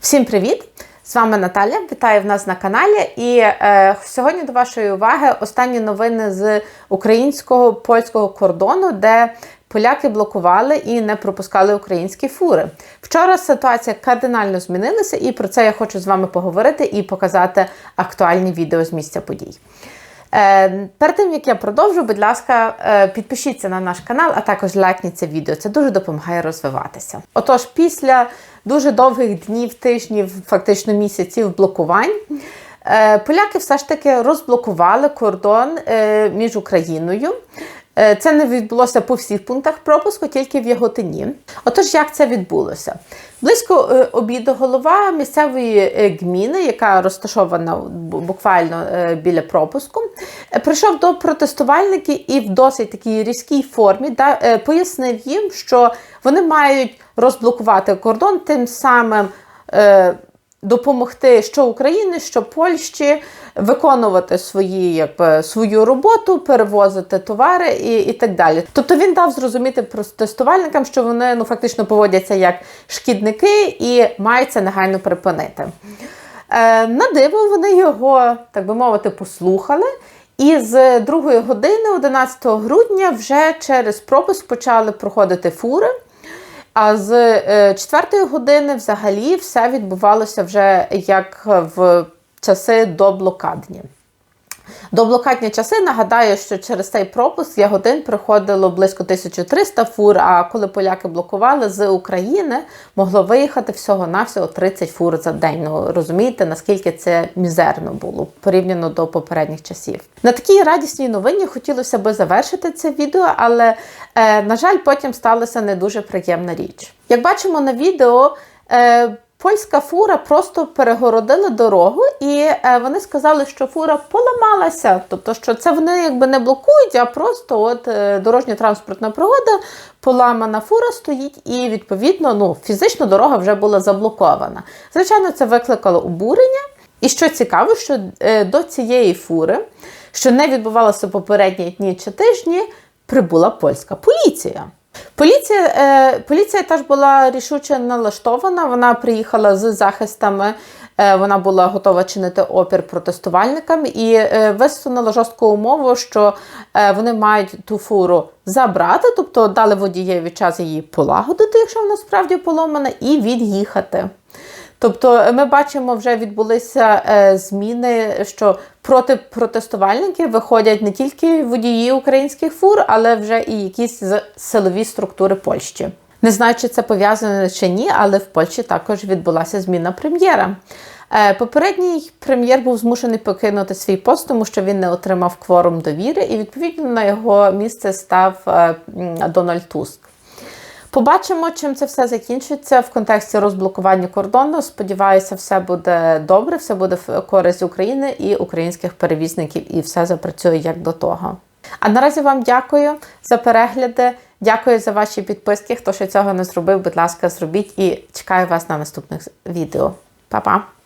Всім привіт! З вами Наталя. Вітаю в нас на каналі. І е, сьогодні до вашої уваги останні новини з українського польського кордону, де поляки блокували і не пропускали українські фури. Вчора ситуація кардинально змінилася, і про це я хочу з вами поговорити і показати актуальні відео з місця подій. Е, перед тим як я продовжу, будь ласка, е, підпишіться на наш канал, а також лайкніть це відео. Це дуже допомагає розвиватися. Отож, після дуже довгих днів, тижнів, фактично місяців блокувань. е, Поляки все ж таки розблокували кордон між Україною. Е, Це не відбулося по всіх пунктах пропуску, тільки в Яготині. Отож, як це відбулося? Близько е, обіду голова місцевої е, гміни, яка розташована буквально біля пропуску, прийшов до протестувальників і в досить такій різкій формі пояснив їм, що вони мають розблокувати кордон, тим самим. Допомогти що Україні, що Польщі виконувати свої, якби, свою роботу, перевозити товари і, і так далі. Тобто він дав зрозуміти протестувальникам, що вони ну, фактично поводяться як шкідники і мають це негайно припинити. Е, на диво вони його, так би мовити, послухали. І з другої години, 11 грудня, вже через пропуск почали проходити фури. А з е, четвертої години взагалі все відбувалося вже як в часи до блокадні. До блокадні часи нагадаю, що через цей пропуск ягодин приходило близько 1300 фур. А коли поляки блокували з України, могло виїхати всього-навсього 30 фур за день. Ну розумієте, наскільки це мізерно було порівняно до попередніх часів. На такій радісній новині хотілося би завершити це відео, але е, на жаль, потім сталася не дуже приємна річ. Як бачимо на відео. Е, Польська фура просто перегородила дорогу, і е, вони сказали, що фура поламалася. Тобто, що це вони якби не блокують, а просто от е, дорожньо-транспортна пригода, поламана фура стоїть, і відповідно ну, фізично дорога вже була заблокована. Звичайно, це викликало обурення. І що цікаво, що е, до цієї фури, що не відбувалося попередні дні чи тижні, прибула польська поліція. Поліція, е, поліція теж була рішуче налаштована. Вона приїхала з захистами, е, вона була готова чинити опір протестувальникам і е, висунула жорстку умову, що е, вони мають ту фуру забрати, тобто дали водієві час її полагодити, якщо вона справді поломана, і від'їхати. Тобто ми бачимо, вже відбулися е, зміни, що проти протестувальників виходять не тільки водії українських фур, але вже і якісь з- силові структури Польщі. Не знаю, чи це пов'язано чи ні, але в Польщі також відбулася зміна прем'єра. Е, Попередній прем'єр був змушений покинути свій пост, тому що він не отримав кворум довіри, і відповідно на його місце став е, Дональд Туск. Побачимо, чим це все закінчиться в контексті розблокування кордону. Сподіваюся, все буде добре, все буде в користь України і українських перевізників, і все запрацює як до того. А наразі вам дякую за перегляди. Дякую за ваші підписки. Хто ще цього не зробив, будь ласка, зробіть і чекаю вас на наступних відео. Па-па!